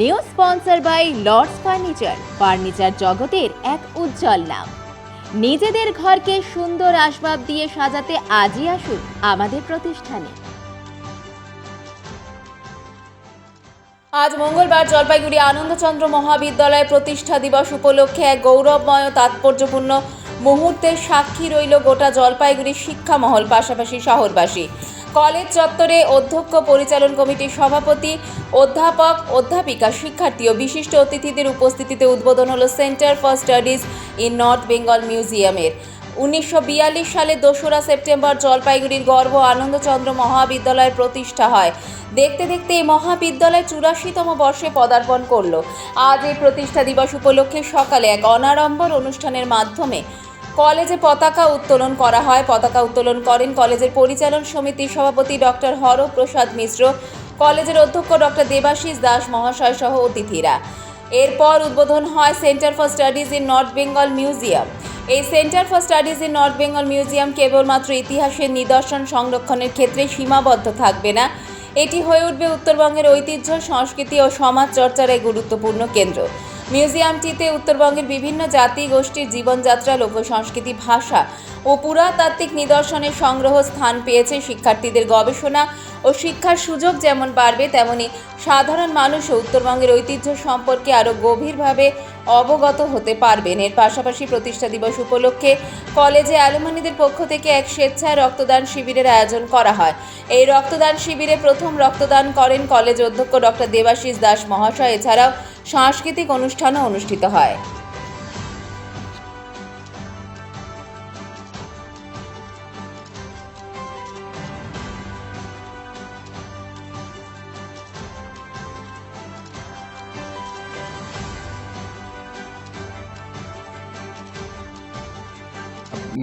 New sponsor by Lords furniture. Furniture জগতের এক উজ্জ্বল নাম। নিজেদের ঘরকে সুন্দর আসবাব দিয়ে সাজাতে আজই আসুন আমাদের প্রতিষ্ঠানে। আজ মঙ্গলবার জলপাইগুড়ি আনন্দচন্দ্র মহাবিদ্যালয় প্রতিষ্ঠা দিবস উপলক্ষে এক গৌরবময় তাৎপর্যপূর্ণ মুহূর্তের সাক্ষী রইল গোটা জলপাইগুড়ি শিক্ষা মহল পাশাপাশি শহরবাসী। কলেজ চত্বরে অধ্যক্ষ পরিচালন কমিটির সভাপতি, অধ্যাপক, অধ্যাপিকা, শিক্ষার্থী ও বিশিষ্ট অতিথিদের উপস্থিতিতে উদ্বোধন হলো centre for studies in North Bengal মিউজিয়ামের। উনিশশো বিয়াল্লিশ সালে দোসরা সেপ্টেম্বর জলপাইগুড়ির গর্ব আনন্দচন্দ্র মহাবিদ্যালয়ের প্রতিষ্ঠা হয়। দেখতে দেখতে এই মহাবিদ্যালয় চুরাশিতম বর্ষে পদার্পণ করল। আজ এই প্রতিষ্ঠা দিবস উপলক্ষে সকালে এক অনাড়ম্বর অনুষ্ঠানের মাধ্যমে কলেজে পতাকা উত্তোলন করা হয়। পতাকা উত্তোলন করেন কলেজের পরিচালন সমিতির সভাপতি ডক্টর হরপ্রসাদ মিশ্র, কলেজের অধ্যক্ষ ডক্টর দেবাশিস দাস, মহাশয় সহ অতিথিরা। এরপর উদ্বোধন হয় centre for studies in North Bengal museum. এই centre for studies in North Bengal museum কেবলমাত্র ইতিহাসের নিদর্শন সংরক্ষণের ক্ষেত্রে সীমাবদ্ধ থাকবে না। এটি হয়ে উঠবে উত্তরবঙ্গের ঐতিহ্য, সংস্কৃতি ও সমাজ চর্চার এক গুরুত্বপূর্ণ কেন্দ্র। মিউজিয়ামটিতে উত্তরবঙ্গের বিভিন্ন জাতি গোষ্ঠীর জীবনযাত্রা, লোক সংস্কৃতি, ভাষা ও পুরাতাত্ত্বিক নিদর্শনের সংগ্রহ স্থান পেয়েছে শিক্ষার্থীদের গবেষণা ও শিক্ষার সুযোগ যেমন বাড়বে, তেমনি সাধারণ মানুষও উত্তরবঙ্গের ঐতিহ্য সম্পর্কে আরও গভীরভাবে অবগত হতে পারবেন। এর পাশাপাশি প্রতিষ্ঠা দিবস উপলক্ষে কলেজে অ্যালুমিনিদের পক্ষ থেকে এক স্বেচ্ছায় রক্তদান শিবিরের আয়োজন করা হয়। এই রক্তদান শিবিরে প্রথম রক্তদান করেন কলেজ অধ্যক্ষ ডক্টর দেবাশিস দাস মহাশয়। এছাড়াও সাংস্কৃতিক অনুষ্ঠানও অনুষ্ঠিত হয়।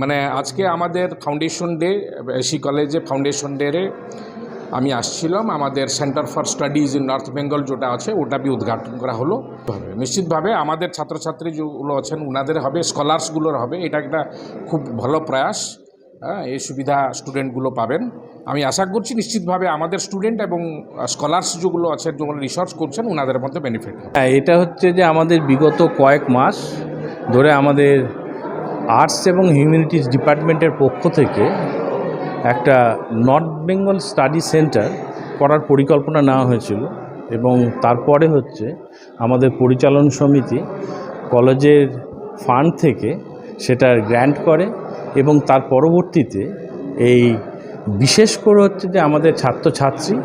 মানে আজকে আমাদের ফাউন্ডেশন ডে এসি কলেজে ফাউন্ডেশন ডে আমি আসছিলাম, আমাদের centre for studies in North Bengal যেটা আছে, ওটা বি উদ্ঘাটন করা হলো। নিশ্চিতভাবে আমাদের ছাত্রছাত্রী যেগুলো আছেন ওনাদের হবে, স্কলার্সগুলোর হবে, এটা একটা খুব ভালো প্রয়াস। হ্যাঁ এই সুবিধা স্টুডেন্টগুলো পাবেন। আমি আশা করছি নিশ্চিতভাবে আমাদের স্টুডেন্ট এবং স্কলার্স যেগুলো আছেন যেগুলো রিসার্চ করছেন ওনাদের মধ্যে বেনিফিট হ্যাঁ এটা হচ্ছে যে আমাদের বিগত কয়েক মাস ধরে আমাদের আর্টস এবং হিউম্যানিটিস ডিপার্টমেন্টের পক্ষ থেকে একটা নর্থ বেঙ্গল স্টাডি সেন্টার করার পরিকল্পনা নেওয়া হয়েছিল এবং তারপরে হচ্ছে আমাদের পরিচালন সমিতি কলেজের ফান্ড থেকে সেটার গ্র্যান্ট করে এবং তার পরবর্তীতে এই বিশেষ করে হচ্ছে যে আমাদের ছাত্রছাত্রী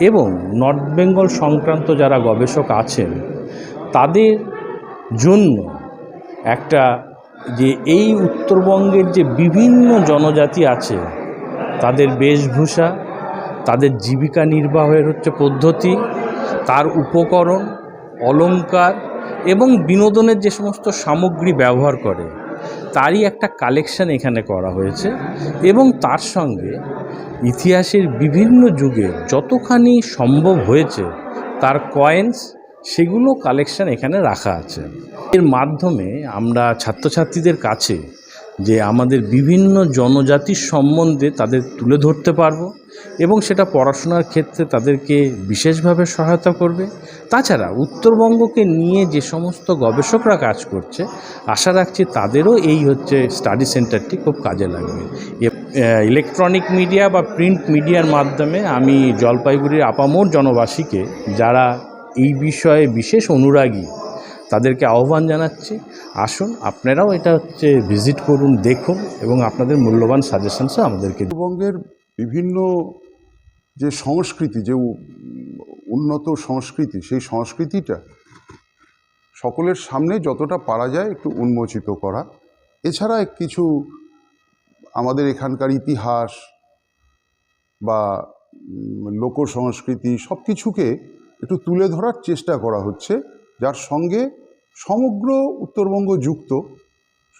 এবং নর্থ বেঙ্গল সংক্রান্ত যারা গবেষক আছেন, তাদের জন্য একটা যে এই উত্তরবঙ্গের যে বিভিন্ন জনজাতি আছে তাদের বেশভূষা, তাদের জীবিকা নির্বাহের হচ্ছে পদ্ধতি, তার উপকরণ, অলংকার এবং বিনোদনের যে সমস্ত সামগ্রী ব্যবহার করে, তারই একটা কালেকশন এখানে করা হয়েছে এবং তার সঙ্গে ইতিহাসের বিভিন্ন যুগে যতখানি সম্ভব হয়েছে, তার কয়েন্স সেগুলো কালেকশন এখানে রাখা আছে। এর মাধ্যমে আমরা ছাত্রছাত্রীদের কাছে যে আমাদের বিভিন্ন জনজাতির সম্বন্ধে তাদের তুলে ধরতে পারব এবং সেটা পড়াশোনার ক্ষেত্রে তাদেরকে বিশেষভাবে সহায়তা করবে। তাছাড়া উত্তরবঙ্গকে নিয়ে যে সমস্ত গবেষকরা কাজ করছে, আশা রাখছি তাদেরও এই হচ্ছে স্টাডি সেন্টারটি খুব কাজে লাগবে। ইলেকট্রনিক মিডিয়া বা প্রিন্ট মিডিয়ার মাধ্যমে আমি জলপাইগুড়ির আপামোর জনবাসীকে, যারা এই বিষয়ে বিশেষ অনুরাগী তাদেরকে আহ্বান জানাচ্ছি। আসুন, আপনারাও এটা হচ্ছে ভিজিট করুন, দেখুন এবং আপনাদের মূল্যবান সাজেশনসও আমাদেরকে। উত্তরবঙ্গের বিভিন্ন যে সংস্কৃতি, যে উন্নত সংস্কৃতি, সেই সংস্কৃতিটা সকলের সামনে যতটা পারা যায় একটু উন্মোচিত করা। এছাড়া কিছু আমাদের এখানকার ইতিহাস বা লোক সংস্কৃতি সব কিছুকে একটু তুলে ধরার চেষ্টা করা হচ্ছে। যার সঙ্গে সমগ্র উত্তরবঙ্গ যুক্ত,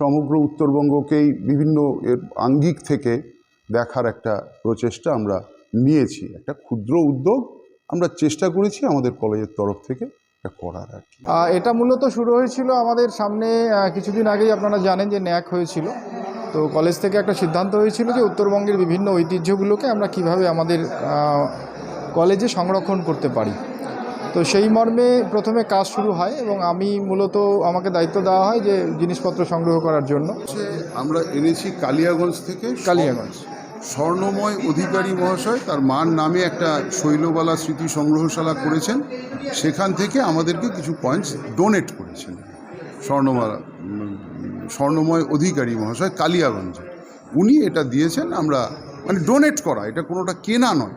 সমগ্র উত্তরবঙ্গকেই বিভিন্ন এর আঙ্গিক থেকে দেখার একটা প্রচেষ্টা আমরা নিয়েছি। একটা ক্ষুদ্র উদ্যোগ আমরা চেষ্টা করেছি আমাদের কলেজের তরফ থেকে এটা করার আর কি। এটা মূলত শুরু হয়েছিল আমাদের সামনে কিছুদিন আগেই আপনারা জানেন যে ন্যাক হয়েছিল। তো কলেজ থেকে একটা সিদ্ধান্ত হয়েছিল যে উত্তরবঙ্গের বিভিন্ন ঐতিহ্যগুলোকে আমরা কীভাবে আমাদের কলেজে সংরক্ষণ করতে পারি। তো সেই মর্মে প্রথমে কাজ শুরু হয় এবং আমি মূলত আমাকে দায়িত্ব দেওয়া হয় যে জিনিসপত্র সংগ্রহ করার জন্য। আমরা এনেছি কালিয়াগঞ্জ থেকে কালিয়াগঞ্জ। স্বর্ণময় অধিকারী মহাশয় তার মার নামে একটা শৈলবালা স্মৃতি সংগ্রহশালা করেছেন। সেখান থেকে আমাদেরকে কিছু পয়েন্টস ডোনেট করেছেন। স্বর্ণমালা স্বর্ণময় অধিকারী মহাশয় কালিয়াগঞ্জে। উনি এটা দিয়েছেন আমরা মানে ডোনেট করা এটা কোনোটা কেনা নয়।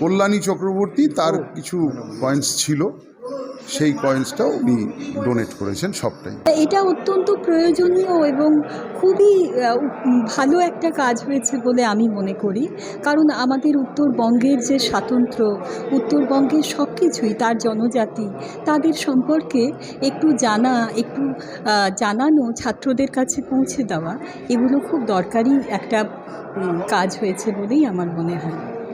কল্যাণী চক্রবর্তী তার কিছু কয়েন্স ছিল। সেই কয়েন্সটাও উনি ডোনেট করেছেন সবটাই। এটা অত্যন্ত প্রয়োজনীয় এবং খুবই ভালো একটা কাজ হয়েছে বলে আমি মনে করি। কারণ আমাদের উত্তরবঙ্গের যে স্বাতন্ত্র্য উত্তরবঙ্গের সব কিছুই তার জনজাতি, তাদের সম্পর্কে একটু জানা, একটু জানানো ছাত্রদের কাছে পৌঁছে দেওয়া, এগুলো খুব দরকারি একটা কাজ হয়েছে বলেই আমার মনে হয়।